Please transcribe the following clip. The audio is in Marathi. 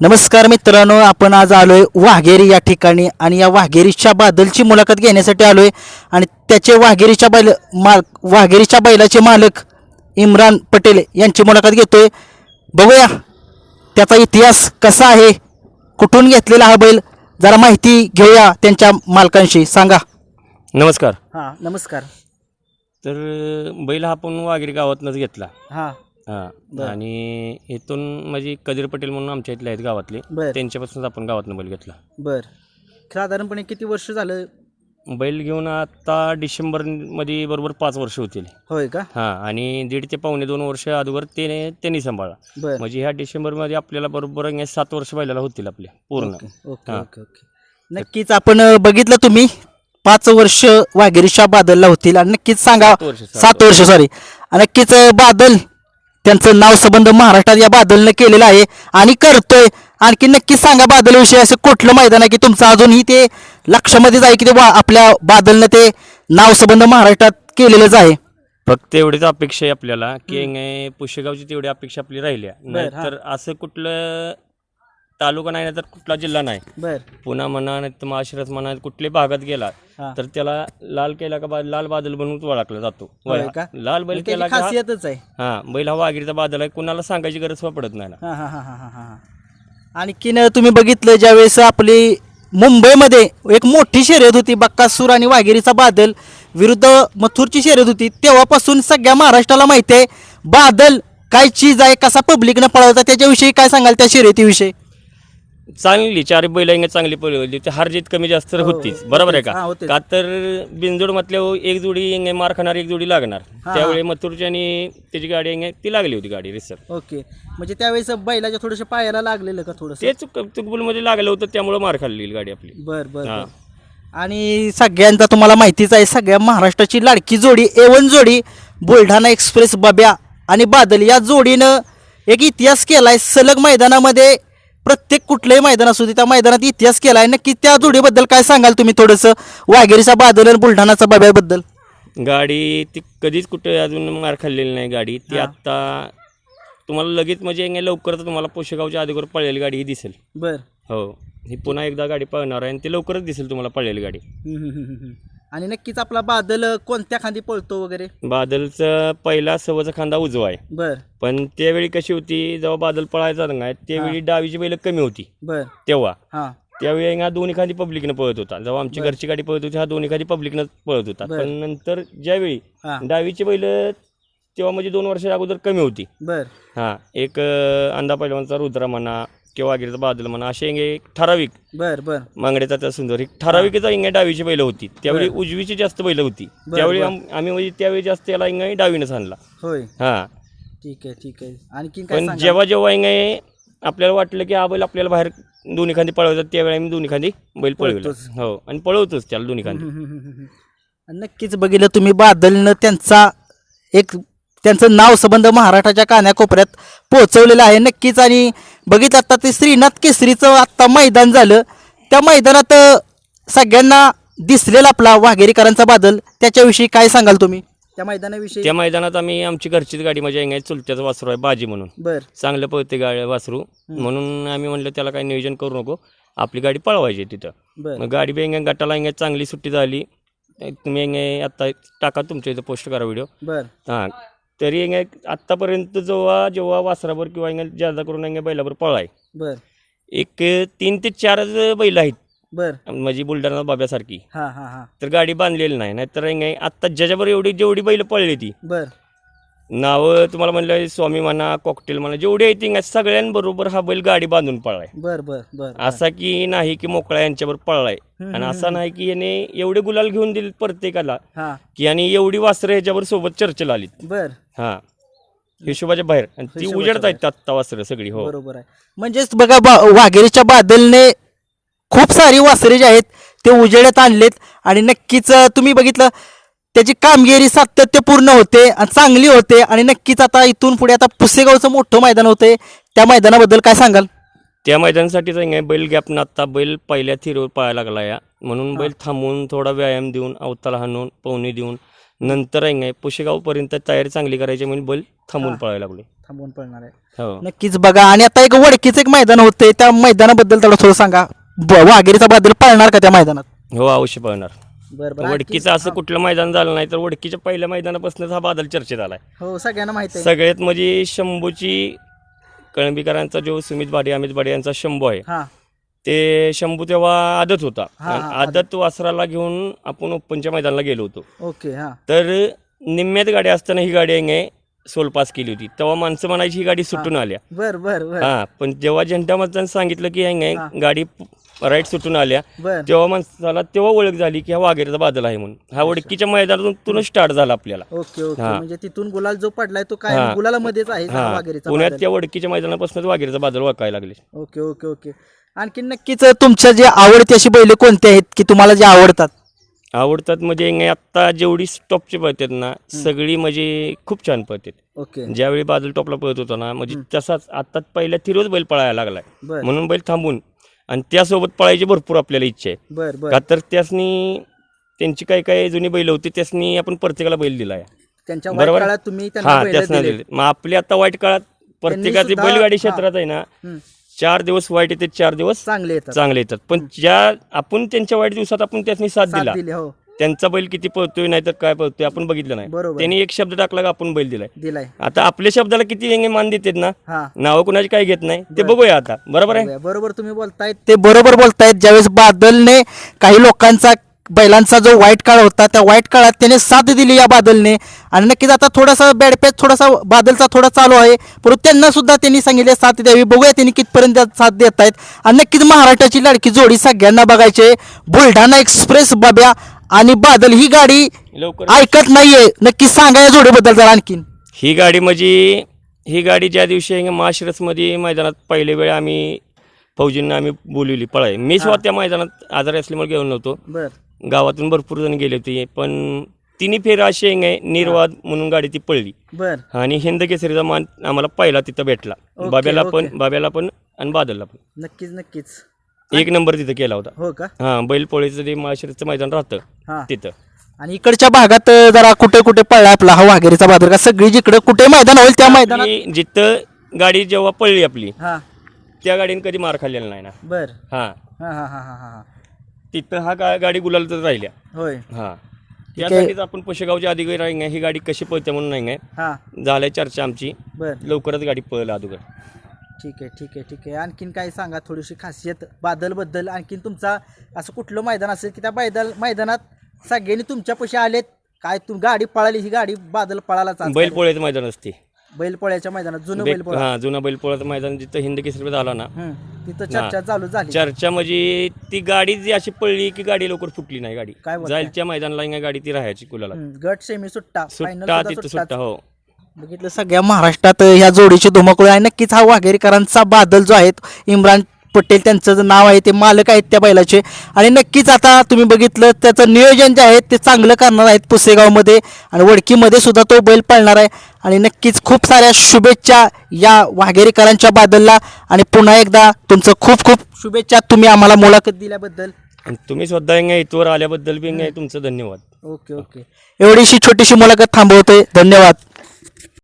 नमस्कार मित्रांनो आपण आज आलोय वाघेरी या ठिकाणी आणि या वाघेरीच्या बादलची मुलाखत घेण्यासाठी आलोय. आणि त्याचे वाघेरीच्या बैल माल वाघेरीच्या बैलाचे मालक इम्रान पटेल यांची मुलाखत घेतोय. बघूया त्याचा इतिहास कसा आहे कुठून घेतलेला हा बैल जरा माहिती घेऊया त्यांच्या मालकांशी. सांगा. नमस्कार. हां नमस्कार. तर बैल हा आपण वाघेरी गावातनंच घेतला. हां. हां. आणि इथून माझी कदीर पटेल म्हणून आमच्या इथले आहेत गावातले. बर. त्यांच्यापासूनच आपण गावातनं बैल घेतला. बर. साधारणपणे किती वर्ष झालं? बैल घेऊन आता डिसेंबरमध्ये बरोबर पाच वर्ष होतील. होय का? हां आणि दीड ते पावणे दोन वर्ष अगोदर ते त्यांनी सांभाळला. बर. म्हणजे ह्या डिसेंबरमध्ये आपल्याला बरोबर सात वर्ष बैलाला होतील आपले पूर्ण. ओके ओके हां. Okay okay. नक्कीच आपण अ, बघितलं तुम्ही पाच वर्ष वाघेरीच्या बादलला होतील. आणि नक्कीच सांगा सात वर्ष सात वर्ष. सॉरी नक्कीच अ, बादल त्यांचं नाव संबंध महाराष्ट्रात या बादलनं केलेलं आहे आणि करतोय. आणखी नक्कीच सांगा बादलविषयी असं कुठलं मैदान आहे की तुमचं अजूनही ते लक्षामध्ये जाईल की ते आपल्या बादलनं ते नाव संबंध महाराष्ट्रात केलेलंच आहे? फक्त एवढीच अपेक्षा आहे आपल्याला की अंगे पुष्यगावची तेवढी अपेक्षा आपली हा. तर असं कुठलं तालुका नाही तर कुठला जिल्हा नाही. बर. पुन्हा म्हणा नाही तर माशिरस म्हणा कुठल्या भागात गेला हा. तर त्याला लाल केला का बा- लाल बादल बनवून ओळखला जातो. होय का? लाल बैल त्याची केला का खासियतच आहे. हा बैल हा वाघिरीचा बादल आहे कुणाला सांगायची गरज पडत नाही ना. हा हा हा हा हा हा. आणखीन तुम्ही बघितलं ज्यावेळेस आपली मुंबईमध्ये एक मोठी शर्यत होती बक्कासूर आणि वाघेरीचा बादल विरुद्ध मथुरची शर्यत होती तेव्हापासून सगळ्या महाराष्ट्राला माहिती आहे बादल काय चीज आहे कसा पब्लिकनं पळवता त्याच्याविषयी काय सांगाल त्या शर्यतीविषयी? चांगली चार बैल इंग चांगली पळवली ती हार जीत कमी जास्त हो, होतीच बरोबर आहे. हा, का होतीच. का तर बिनजोड म्हटल्यावर एक जोडी इंग मार खाणार एक जोडी लागणार हा. त्यावेळी मथुरची आणि त्याची गाडी इंग ती लागली होती गाडी रिसर ओके म्हणजे त्यावेळेस बैलाच्या थोडंसं पायाला लागलेलं का थोडंसं ते चुक चुकबुलमध्ये लागलं होतं त्यामुळे मार खाल्ली गाडी आपली बर बर हा. बर. आणि सगळ्यांचा तुम्हाला माहितीच आहे सगळ्या महाराष्ट्राची लाडकी जोडी एवन जोडी बुलढाणा एक्सप्रेस बब्या आणि बादल या जोडीनं एक इतिहास केलाय सलग मैदानामध्ये प्रत्येक कुठलंही मैदान असू दे त्या मैदानात इतिहास केलाय. नक्की त्या जोडीबद्दल काय सांगाल तुम्ही थोडंसं? वाघेरीचा बादल आणि बुलढाणाचा बब्याबद्दल गाडी ती कधीच कुठे अजून मार खाल्लेली नाही गाडी. ती. आत्ता तुम्हाला लगेच म्हणजे इंगे लवकरच तुम्हाला पोशेगावच्या अगोदर पळलेली गाडी ही दिसेल. बर. हो. ही पुन्हा एकदा गाडी पळणार आहे आणि ती लवकरच दिसेल तुम्हाला पळलेली गाडी. आणि नक्कीच आपला बादल कोणत्या खांदी पळतो वगैरे? बादलचा पहिला सवचा खांदा उजवा आहे. बर. पण त्यावेळी कशी होती जेव्हा बादल पळायचा नाही त्यावेळी डावीची बैल कमी होती. बर. तेव्हा. हां. त्यावेळी हा दोन्ही खाली पब्लिकनं पळत होता. जेव्हा आमची. घरची गाडी पळत होती हा दोन्ही खाली पब्लिकनं पळत होता. पण नंतर ज्यावेळी डावीची बैल तेव्हा म्हणजे दोन वर्षा अगोदर कमी होती. बर. हां. एक अंधा पैलवानचा रुद्रा म्हणा किंवा वागिरीचा बादल म्हणा असे इंगे एक ठराविक. बर बर. मांगड्याचा त्या सुंदर. एक ठराविकचा इंगे डावीची बैल होती. त्यावेळी उजवीची जास्त बैल होती. त्यावेळी आम- आम्ही म्हणजे त्यावेळी जास्त याला इंगे डावीनंच आणला. होय. हां. ठीक आहे ठीक आहे. आणखीन काय पण सांगाल? जेव्हा जेव्हा इंगे आपल्याला वाटलं की हा बैल आपल्याला बाहेर दोन्ही खांदी पळवतात त्यावेळी आम्ही दोन्ही खांदी बैल पळवलं. पळतोच. हो आणि पळवतोच त्याला दोन्ही खांदी. हम्म, हम्म, हम्म, हम्म. नक्कीच बघितलं तुम्ही बादलनं त्यांचा एक त्यांचं नाव संबंध महाराष्ट्राच्या कान्याकोपऱ्यात पोहोचवलेलं आहे. नक्कीच आणि बघितलं आता ते श्रीनाथ केसरीचं आत्ता मैदान झालं. त्या मैदानात सगळ्यांना दिसलेला आपला वाघेरीकरांचा बादल. त्याच्याविषयी काय सांगाल तुम्ही? त्या मैदानाविषयी? त्या मैदानात आम्ही आमची घरचीच गाडी म्हणजे इंगे चुलत्याचं वासरू आहे बाजी म्हणून. बर. चांगलं पळते गाडी वासरू. म्हणून आम्ही म्हणलं त्याला काही नियोजन करू नको. आपली गाडी पळवायची तिथं. बर. मग गाडी बी गटाला इंगे चांगली सुट्टी झाली. तुम्ही आता टाका तुमच्या इथं पोस्ट करा व्हिडिओ. बर. हां. तरी इंगे आत्तापर्यंत जेव्हा जेव्हा वासरावर किंवा इंगे जादा करून इंगे बैलावर पळाय बर. एक तीन ते चारच बैल आहेत. बर. म्हणजे बुलढाणा बाब्यासारखी. हा हा हा. तर गाडी बांधलेली नाही नाहीतर इंगे आत्ता ज्याच्यावर एवढी जेवढी बैल पळली ती. बर. नावं तुम्हाला म्हणलं स्वामी म्हणा कॉकटेल म्हणा जेवढे आहेत इंगे सगळ्यांबरोबर हा बैल गाडी बांधून पळलाय. बर बर बर असा की नाही की मोकळा यांच्यावर पळलाय. हम्म, आणि असा नाही की याने एवढे गुलाल घेऊन दिले प्रत्येकाला हा. की आणि एवढी वासरं ह्याच्यावर सोबत चर्चेला आलीत. बर. हा. हिशोबाच्या बाहेर. आणि ती हिशोबाच्या उजेडत आहेत आत्ता वासरं सगळी हो. बरोबर आहे. म्हणजेच बघा बा वाघेरीच्या बादलने खूप सारी वासरे जे आहेत ते उजेडात आणलेत. आणि नक्कीच अं, तुम्ही बघितलं त्याची कामगिरी सातत्यपूर्ण होते आणि चांगली होते. आणि नक्कीच आता इथून पुढे आता पुसेगावचं मोठं मैदान होते. त्या मैदानाबद्दल काय सांगाल? त्या मैदानासाठीच आहे बैल गॅप आता बैल पहिल्या थिरीवर पळायला लागला या. म्हणून बैल थांबवून थोडा व्यायाम देऊन अवताला हाणून पवनी देऊन नंतर आहे पुशेगावपर्यंत तयारी चांगली करायची म्हणून बैल थांबून. पळायला लागले थांबून पळणार आहे. हो. नक्कीच बघा आणि आता एक वडकीचं एक मैदान होतंय त्या मैदानाबद्दल त्याला थोडं सांगा. वाघेरीचा बादल पळणार का त्या मैदानात? हो अवश्य पळणार. बरं वडकीचं असं कुठलं मैदान झालं नाही तर वडकीच्या पहिल्या मैदानापासूनच हा बादल चर्चेत आलाय. हो सगळ्यांना माहिती आहे. सगळ्यात म्हणजे शंभूची कळंबीकरांचा जो सुमित बाडे अमित बाडे यांचा शंभू आहे ते शंभू तेव्हा आदत होता. हा, हा, आदत. वासराला घेऊन आपण ओपनच्या मैदानाला गेलो होतो. ओके हा. तर निम्म्यात गाडी असताना ही गाडी आहे सोल पास केली होती. तेव्हा माणसं म्हणायची ही गाडी सुटून आल्या. बर बर बर. हा पण जेव्हा झेंडा मतदान सांगितलं की हा. गाडी राईट सुटून आल्या बर. तेव्हा माणसाला तेव्हा ओळख झाली की हा वाघेरचा बादल आहे म्हणून. हा ओळखीच्या मैदानातून स्टार्ट झाला आपल्याला. Okay okay. हा. म्हणजे तिथून गुलाल जो पडलाय तो काय हा. गुलाला मध्येच आहे हा पुण्यात. त्या वडकीच्या मैदानापासूनच वाघेरचा बादल वाकायला लागले. Okay okay okay. आणखी नक्कीच तुमच्या जे आवडती अशी बैल कोणते आहेत की तुम्हाला जे आवडतात? आवडतात म्हणजे आता जेवढी टॉपची पळतात ना सगळी म्हणजे खूप छान पळतात ओके. ज्यावेळी बादल टॉपला पळत होता ना म्हणजे तसाच आता पहिल्या थिरोज बैल पळायला लागलाय. म्हणून बैल थांबून. आणि त्यासोबत पळायची भरपूर आपल्याला इच्छा आहे. का तर त्यासनी त्यांची काही काही जुनी बैल होती त्यासनी आपण प्रत्येकाला बैल दिलाय त्यांच्या बरोबर. तुम्ही हा त्यासनी दिले. मग आपली आता वाईट काळात प्रत्येकाची बैलगाडी. क्षेत्रात आहे ना. चार दिवस वाईट येते चार दिवस चांगले येतात. चांगले येतात. पण ज्या आपण त्यांच्या वाईट दिवसात आपण त्यासनी साथ साथ दिला. दिली हो. त्यांचा बैल किती पळतोय नाही तर काय पळतोय आपण बघितलं नाही. बरोबर. त्यांनी एक शब्द टाकला का आपण बैल दिलाय. दिलाय. आता आपल्या शब्दाला किती वेंगे मान देतात ना? हा. नावं कुणाची काय घेत नाही? ते बघूया आता. बरोबर आहे? बरोबर तुम्ही बोलतायत. ते बरोबर बोलतायत. ज्यावेळेस बादलने काही लोकांचा बैलांचा जो वाईट काळ होता त्या वाईट काळात त्याने साथ दिली या बादलने. आणि नक्कीच आता थोडासा बॅडपॅच थोडासा बादलचा थोडा चालू आहे. परंतु त्यांना सुद्धा त्यांनी सांगितले साथ द्यावी. बघूया त्यांनी कितपर्यंत साथ देत आहेत. आणि नक्कीच महाराष्ट्राची लाडकी जोडी सगळ्यांना बघायचे बुलढाणा एक्सप्रेस बाब्या आणि बादल ही गाडी ऐकत नाहीये. नक्की सांगा या जोडीबद्दल जरा आणखीन. ही गाडी म्हणजे ही गाडी ज्या दिवशी आहे माशिरसमध्ये मैदानात पहिले वेळ आम्ही फौजींना आम्ही बोलवली पळाय. मी स्वतः त्या मैदानात आजारी असल्यामुळे घेऊन नव्हतो. बर. गावातून भरपूर जण गेले होते पण तिन्ही फेर अशी आहे निर्वाद म्हणून गाडी ती पळली बर. आणि हिंद केसरीचा मान आम्हाला पहिला तिथं भेटला. ओके, बाब्याला पण ओके. बाब्याला पण आणि बादलला पण. नक्कीच नक्कीच. एक नंबर तिथं केला होता. हो का? हा बैलपोळीचं जे माशिरसचं मैदान राहतं हा. तिथं. आणि इकडच्या भागात अ, जरा कुठे कुठे पडला आपला हा वाघेरीचा बाजार का सगळी जिकडे कुठे मैदान होईल त्या मैदानात? आपली जिथं गाडी जेव्हा पळली आपली हा. त्या गाडीने कधी मार खाल्लेला नाही ना. बर. हा हा हा हा हा. तिथं हा गा- गाडी गुलालच राहिल्या. होय. हा. त्यासाठीच आपण पुशेगावच्या अधिकारी राही ही गाडी कशी पळते म्हणून नाही हा. झाल्या चर्चा आमची. बर. लवकरच गाडी पळलं अगोदर ठीक आहे ठीक आहे ठीक आहे. आणखीन काय सांगा? थोडीशी खासियत बादलबद्दल आणखीन तुमचा असं कुठलं मैदान असेल की त्या मैदान मैदानात सगळ्यांनी तुमच्यापाशी आलेत? काय तुम गाडी पळाली ही गाडी बादल पळाला बैलपोळ्याचं मैदान असते. बैलपोळ्याच्या मैदानात जुनं बे- बैलपोळा. हा जुना बैलपोळ्याचं मैदान जिथं हिंद केसरी झाला ना. हम्म. तिथं चर्चा चालू झाली. चर्चा म्हणजे ती गाडी जी अशी पडली की गाडी लवकर फुटली नाही गाडी. काय बोलताय? जायच्या मैदानाला नाही गाडी ती राहायची कुलाला. हम्म. गट सेमी सुट्टा फायनल सुट्टा तिथं सुट्टा हो. बघितलं सगळ्या महाराष्ट्रात ह्या जोडीची धुमाकूळ आहे. नक्कीच हा वाघेरीकरांचा बादल जो आहे इम्रान पटेल त्यांचं जे नाव आहे ते मालक आहेत त्या बैलाचे. आणि नक्कीच आता तुम्ही बघितलं त्याचं नियोजन जे आहे ते चांगलं करणार आहेत पुसेगावमध्ये. आणि वडकीमध्ये सुद्धा तो बैल पळणार आहे. आणि नक्कीच खूप साऱ्या शुभेच्छा या वाघेरीकरांच्या बादलला. आणि पुन्हा एकदा तुमचं खूप खूप शुभेच्छा. तुम्ही आम्हाला मुलाखत दिल्याबद्दल. आणि तुम्ही स्वतः इथवर आल्याबद्दल बी तुमचं धन्यवाद. Okay okay. एवढीशी छोटीशी मुलाखत थांबवतोय. धन्यवाद.